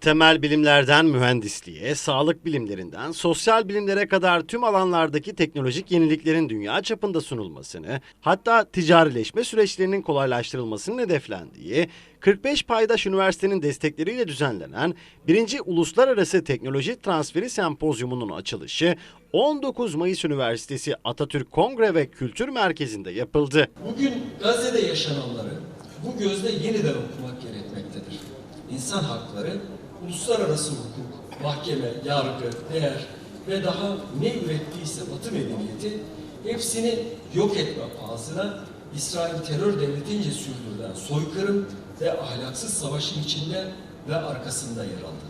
Temel bilimlerden mühendisliğe, sağlık bilimlerinden sosyal bilimlere kadar tüm alanlardaki teknolojik yeniliklerin dünya çapında sunulmasını, hatta ticarileşme süreçlerinin kolaylaştırılmasının hedeflendiği 45 paydaş üniversitenin destekleriyle düzenlenen 1. Uluslararası Teknoloji Transferi Sempozyumu'nun açılışı 19 Mayıs Üniversitesi Atatürk Kongre ve Kültür Merkezi'nde yapıldı. Bugün Gazze'de yaşananları bu gözle yeniden okumak gerekmektedir. İnsan hakları, uluslararası hukuk, mahkeme, yargı, değer ve daha ne ürettiyse Batı medeniyeti hepsini yok etme pahasına İsrail terör devletince sürdürülen soykırım ve ahlaksız savaşın içinde ve arkasında yer aldı.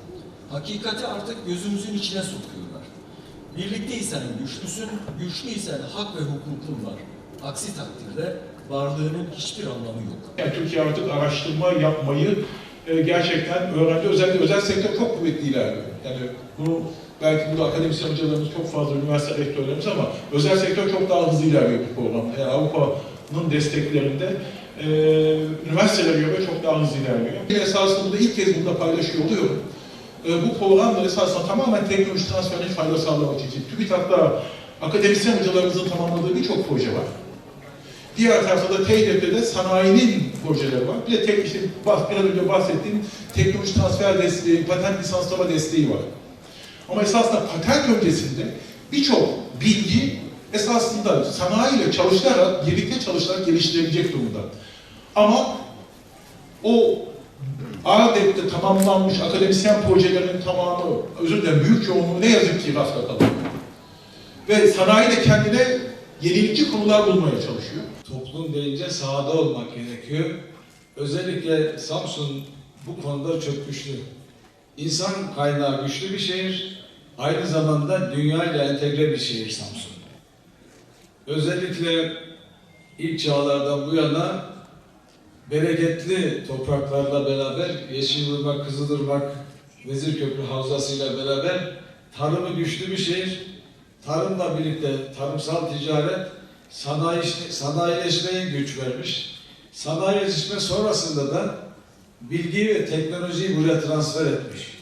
Hakikati artık gözümüzün içine sokuyorlar. Birlikteysen güçlüsün, güçlüysen hak ve hukukun var. Aksi takdirde varlığının hiçbir anlamı yok. Türkiye artık araştırma yapmayı e, gerçekten öğrendi. Özellikle özel sektör çok kuvvetli ilerliyor. Yani bunu belki burada akademisyen hocalarımız çok fazla, üniversite rektörlerimiz ama özel sektör çok daha hızlı ilerliyor bu programda. Yani Avrupa'nın desteklerinde e, üniversitelere göre çok daha hızlı ilerliyor. Esasında burada ilk kez burada paylaşıyor oluyorum. E, bu programda esasında tamamen teknoloji transferine fayda sağlamak için. TÜBİTAK'ta akademisyen hocalarımızın tamamladığı birçok proje var. Diğer tarafta da TEİDEP'te de sanayinin projeleri var. Bir de tek, işte bah- biraz önce bahsettiğim teknoloji transfer desteği, patent lisanslama desteği var. Ama esasında patent öncesinde birçok bilgi esasında sanayiyle çalışarak, birlikte çalışarak geliştirilecek durumda. Ama o ADEP'te tamamlanmış akademisyen projelerinin tamamı, özür dilerim büyük çoğunluğu ne yazık ki rafta. Ve sanayi de kendine yenilikçi konular bulmaya çalışıyor. Toplum deyince sahada olmak gerekiyor. Özellikle Samsun bu konuda çok güçlü. İnsan kaynağı güçlü bir şehir. Aynı zamanda dünya ile entegre bir şehir Samsun. Özellikle ilk çağlardan bu yana bereketli topraklarla beraber Yeşilırmak, Kızılırmak, Vezirköprü Havzası'yla beraber tarımı güçlü bir şehir. Tarımla birlikte tarımsal ticaret sanayi, sanayileşmeye güç vermiş. Sanayileşme sonrasında da bilgi ve teknolojiyi buraya transfer etmiş.